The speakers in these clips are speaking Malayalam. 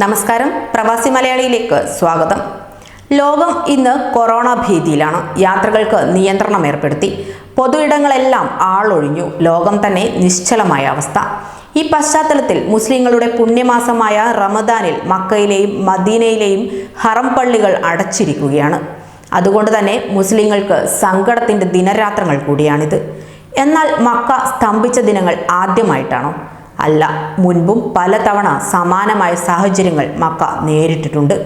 നമസ്കാരം. പ്രവാസി മലയാളിയിലേക്ക് സ്വാഗതം. ലോകം ഇന്ന് കൊറോണ ഭീതിയിലാണ്. യാത്രകൾക്ക് നിയന്ത്രണം ഏർപ്പെടുത്തി. പൊതു ഇടങ്ങളെല്ലാം ആളൊഴിഞ്ഞു. ലോകം തന്നെ നിശ്ചലമായ അവസ്ഥ. ഈ പശ്ചാത്തലത്തിൽ മുസ്ലിങ്ങളുടെ പുണ്യമാസമായ റമദാനിൽ മക്കയിലെയും മദീനയിലെയും ഹറം പള്ളികൾ അടച്ചിരിക്കുകയാണ്. അതുകൊണ്ട് തന്നെ മുസ്ലിങ്ങൾക്ക് സങ്കടത്തിന്റെ ദിനരാത്രങ്ങൾ കൂടിയാണിത്. എന്നാൽ മക്ക സ്തംഭിച്ച ദിനങ്ങൾ ആദ്യമായിട്ടാണോ? അല്ല മുൻപും പലതവണ സമാനമായ സാഹചര്യങ്ങൾ മക്ക നേരിട്ടിട്ടുണ്ട്.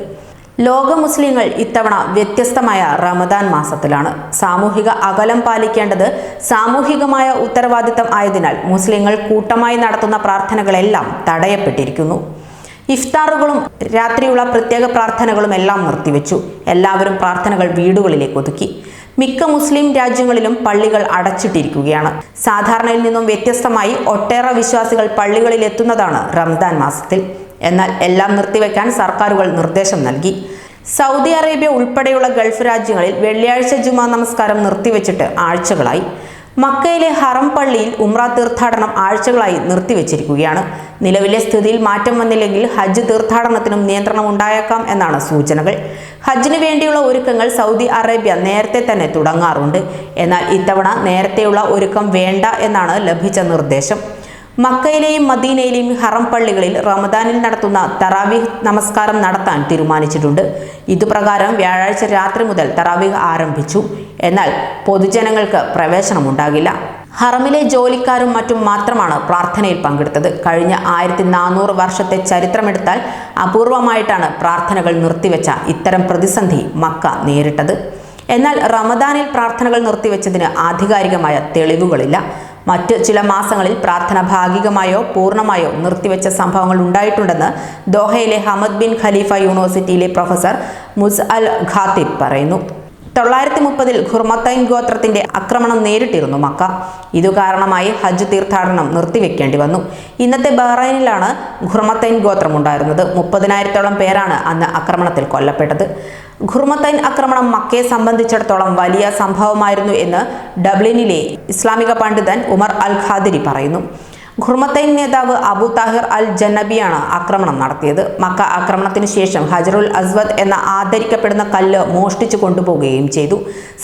ലോക മുസ്ലിങ്ങൾ ഇത്തവണ വ്യത്യസ്തമായ റമദാൻ മാസത്തിലാണ്. സാമൂഹിക അകലം പാലിക്കേണ്ടത് സാമൂഹികമായ ഉത്തരവാദിത്തം ആയതിനാൽ മുസ്ലിങ്ങൾ കൂട്ടമായി നടത്തുന്ന പ്രാർത്ഥനകളെല്ലാം തടയപ്പെട്ടിരിക്കുന്നു. ഇഫ്താറുകളും രാത്രിയുള്ള പ്രത്യേക പ്രാർത്ഥനകളും എല്ലാം നിർത്തിവെച്ചു. എല്ലാവരും പ്രാർത്ഥനകൾ വീടുകളിലേക്ക് ഒതുക്കി. മിക്ക മുസ്ലിം രാജ്യങ്ങളിലും പള്ളികൾ അടച്ചിട്ടിരിക്കുകയാണ്. സാധാരണയിൽ നിന്നും വ്യത്യസ്തമായി ഒട്ടേറെ വിശ്വാസികൾ പള്ളികളിൽ എത്തുന്നതാണ് റംദാൻ മാസത്തിൽ. എന്നാൽ എല്ലാം നിർത്തിവെക്കാൻ സർക്കാരുകൾ നിർദ്ദേശം നൽകി. സൗദി അറേബ്യ ഉൾപ്പെടെയുള്ള ഗൾഫ് രാജ്യങ്ങളിൽ വെള്ളിയാഴ്ച ജുമാ നമസ്കാരം നിർത്തിവെച്ചിട്ട് ആഴ്ചകളായി. മക്കയിലെ ഹറം പള്ളിയിൽ ഉംറ തീർത്ഥാടനം ആഴ്ചകളായി നിർത്തിവെച്ചിരിക്കുകയാണ്. നിലവിലെ സ്ഥിതിയിൽ മാറ്റം വന്നില്ലെങ്കിൽ ഹജ്ജ് തീർത്ഥാടനത്തിനും നിയന്ത്രണം ഉണ്ടായേക്കാം എന്നാണ് സൂചനകൾ. ഹജ്ജിന് വേണ്ടിയുള്ള ഒരുക്കങ്ങൾ സൗദി അറേബ്യ നേരത്തെ തന്നെ തുടങ്ങാറുണ്ട്. എന്നാൽ ഇത്തവണ നേരത്തെയുള്ള ഒരുക്കം വേണ്ട എന്നാണ് ലഭിച്ച നിർദ്ദേശം. മക്കയിലെയും മദീനയിലെയും ഹറം പള്ളികളിൽ റമദാനിൽ നടത്തുന്ന തറാവീഹ് നമസ്കാരം നടത്താൻ തീരുമാനിച്ചിട്ടുണ്ട്. ഇതുപ്രകാരം വ്യാഴാഴ്ച രാത്രി മുതൽ തറാവീഹ് ആരംഭിച്ചു. എന്നാൽ പൊതുജനങ്ങൾക്ക് പ്രവേശനമുണ്ടാകില്ല. ഹറമിലെ ജോലിക്കാരും മറ്റും മാത്രമാണ് പ്രാർത്ഥനയിൽ പങ്കെടുത്തത്. കഴിഞ്ഞ ആയിരത്തി നാനൂറ് വർഷത്തെ ചരിത്രമെടുത്താൽ അപൂർവമായിട്ടാണ് പ്രാർത്ഥനകൾ നിർത്തിവെച്ച ഇത്തരം പ്രതിസന്ധി മക്ക നേരിട്ടത്. എന്നാൽ റമദാനിൽ പ്രാർത്ഥനകൾ നിർത്തിവെച്ചതിന് ആധികാരികമായ തെളിവുകളില്ല. മറ്റ് ചില മാസങ്ങളിൽ പ്രാർത്ഥന ഭാഗികമായോ പൂർണമായോ നിർത്തിവെച്ച സംഭവങ്ങൾ ഉണ്ടായിട്ടുണ്ടെന്ന് ദോഹയിലെ ഹമദ് ബിൻ ഖലീഫ യൂണിവേഴ്സിറ്റിയിലെ പ്രൊഫസർ മുസ് അൽ ഖാത്തിബ് പറയുന്നു. തൊള്ളായിരത്തി മുപ്പതിൽ ഖുർമത്തൈൻ ഗോത്രത്തിന്റെ ആക്രമണം നേരിട്ടിരുന്നു മക്ക. ഇതു കാരണമായി ഹജ്ജ് തീർത്ഥാടനം നിർത്തിവെക്കേണ്ടി വന്നു. ഇന്നത്തെ ബഹ്റൈനിലാണ് ഖുർമത്തൈൻ ഗോത്രം ഉണ്ടായിരുന്നത് മുപ്പതിനായിരത്തോളം പേരാണ് അന്ന് ആക്രമണത്തിൽ കൊല്ലപ്പെട്ടത്. ഖുർമത്തൈൻ ആക്രമണം മക്കയെ സംബന്ധിച്ചിടത്തോളം വലിയ സംഭവമായിരുന്നു എന്ന് ഡബ്ലിനിലെ ഇസ്ലാമിക പണ്ഡിതൻ ഉമർ അൽ ഖാദിരി പറയുന്നു. ഖുർമത്തൈൻ നേതാവ് അബു താഹിർ അൽ ജന്നബിയാണ് ആക്രമണം നടത്തിയത്. മക്ക ആക്രമണത്തിന് ശേഷം ഹജറുൽ അസ്വദ് എന്ന ആദരിക്കപ്പെടുന്ന കല്ല് മോഷ്ടിച്ചു കൊണ്ടുപോവുകയും ചെയ്തു.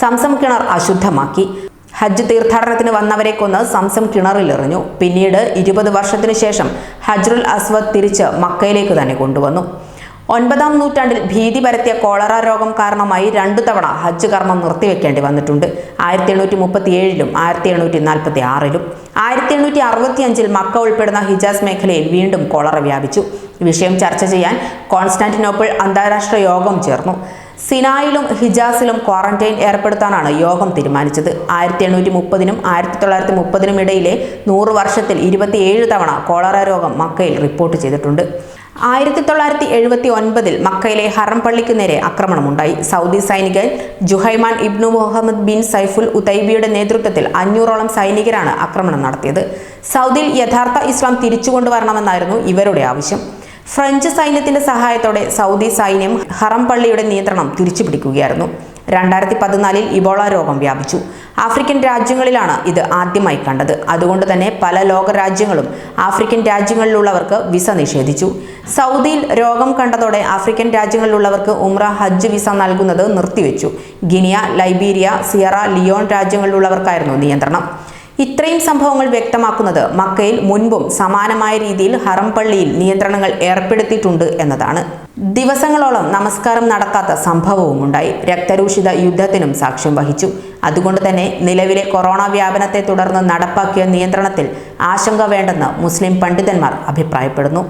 സംസം കിണർ അശുദ്ധമാക്കി. ഹജ്ജ് തീർത്ഥാടനത്തിന് വന്നവരെ കൊന്ന് സംസം കിണറിലെറിഞ്ഞു പിന്നീട് ഇരുപത് വർഷത്തിനു ശേഷം ഹജ്റുൽ അസ്വദ് തിരിച്ച് മക്കയിലേക്ക് തന്നെ കൊണ്ടുവന്നു. ഒൻപതാം നൂറ്റാണ്ടിൽ ഭീതി പരത്തിയ കോളറ രോഗം കാരണമായി രണ്ടു തവണ ഹജ്ജ് കർമ്മം നിർത്തിവെക്കേണ്ടി വന്നിട്ടുണ്ട്. ആയിരത്തി എണ്ണൂറ്റി മുപ്പത്തി ഏഴിലും ആയിരത്തി എണ്ണൂറ്റി നാൽപ്പത്തി ആറിലും ആയിരത്തി എണ്ണൂറ്റി അറുപത്തി അഞ്ചിൽ മക്ക ഉൾപ്പെടുന്ന ഹിജാസ് മേഖലയിൽ വീണ്ടും കോളറ വ്യാപിച്ചു. വിഷയം ചർച്ച ചെയ്യാൻ കോൺസ്റ്റാന്റിനോപ്പിൾ അന്താരാഷ്ട്ര യോഗം ചേർന്നു. സിനായിലും ഹിജാസിലും ക്വാറന്റൈൻ ഏർപ്പെടുത്താനാണ് യോഗം തീരുമാനിച്ചത്. ആയിരത്തി എണ്ണൂറ്റി മുപ്പതിനും ആയിരത്തി തൊള്ളായിരത്തി മുപ്പതിനും ഇടയിലെ നൂറ് വർഷത്തിൽ ഇരുപത്തിയേഴ് തവണ കോളറ രോഗം മക്കയിൽ റിപ്പോർട്ട് ചെയ്തിട്ടുണ്ട്. ആയിരത്തി തൊള്ളായിരത്തി എഴുപത്തി ഒൻപതിൽ മക്കയിലെ ഹറം പള്ളിക്ക് നേരെ ആക്രമണമുണ്ടായി. സൗദി സൈനികൻ Juhayman ibn Muhammad bin Saiful ഉതൈബിയുടെ നേതൃത്വത്തിൽ അഞ്ഞൂറോളം സൈനികരാണ് ആക്രമണം നടത്തിയത്. സൗദിയിൽ യഥാർത്ഥ ഇസ്ലാം തിരിച്ചുകൊണ്ടുവരണമെന്നായിരുന്നു ഇവരുടെ ആവശ്യം. ഫ്രഞ്ച് സൈന്യത്തിന്റെ സഹായത്തോടെ സൗദി സൈന്യം ഹറം പള്ളിയുടെ നിയന്ത്രണം തിരിച്ചുപിടിക്കുകയായിരുന്നു. രണ്ടായിരത്തി പതിനാലിൽ ഇബോള രോഗം വ്യാപിച്ചു. ആഫ്രിക്കൻ രാജ്യങ്ങളിലാണ് ഇത് ആദ്യമായി കണ്ടത്. അതുകൊണ്ട് തന്നെ പല ലോക രാജ്യങ്ങളും ആഫ്രിക്കൻ രാജ്യങ്ങളിലുള്ളവർക്ക് വിസ നിഷേധിച്ചു. സൗദിയിൽ രോഗം കണ്ടതോടെ ആഫ്രിക്കൻ രാജ്യങ്ങളിലുള്ളവർക്ക് ഉംറ ഹജ്ജ് വിസ നൽകുന്നത് നിർത്തിവെച്ചു. ഗിനിയ ലൈബീരിയ സിയറ ലിയോൺ രാജ്യങ്ങളിലുള്ളവർക്കായിരുന്നു നിയന്ത്രണം. ഇത്രയും സംഭവങ്ങൾ വ്യക്തമാക്കുന്നത് മക്കയിൽ മുൻപും സമാനമായ രീതിയിൽ ഹറം പള്ളിയിൽ നിയന്ത്രണങ്ങൾ ഏർപ്പെടുത്തിയിട്ടുണ്ട് എന്നതാണ്. ദിവസങ്ങളോളം നമസ്കാരം നടക്കാത്ത സംഭവവും ഉണ്ടായി. രക്തരൂഷിത യുദ്ധത്തിനും സാക്ഷ്യം വഹിച്ചു. അതുകൊണ്ട് തന്നെ നിലവിലെ കൊറോണ വ്യാപനത്തെ തുടർന്ന് നടപ്പാക്കിയ നിയന്ത്രണത്തിൽ ആശങ്ക വേണ്ടെന്ന് മുസ്ലിം പണ്ഡിതന്മാർ അഭിപ്രായപ്പെടുന്നു.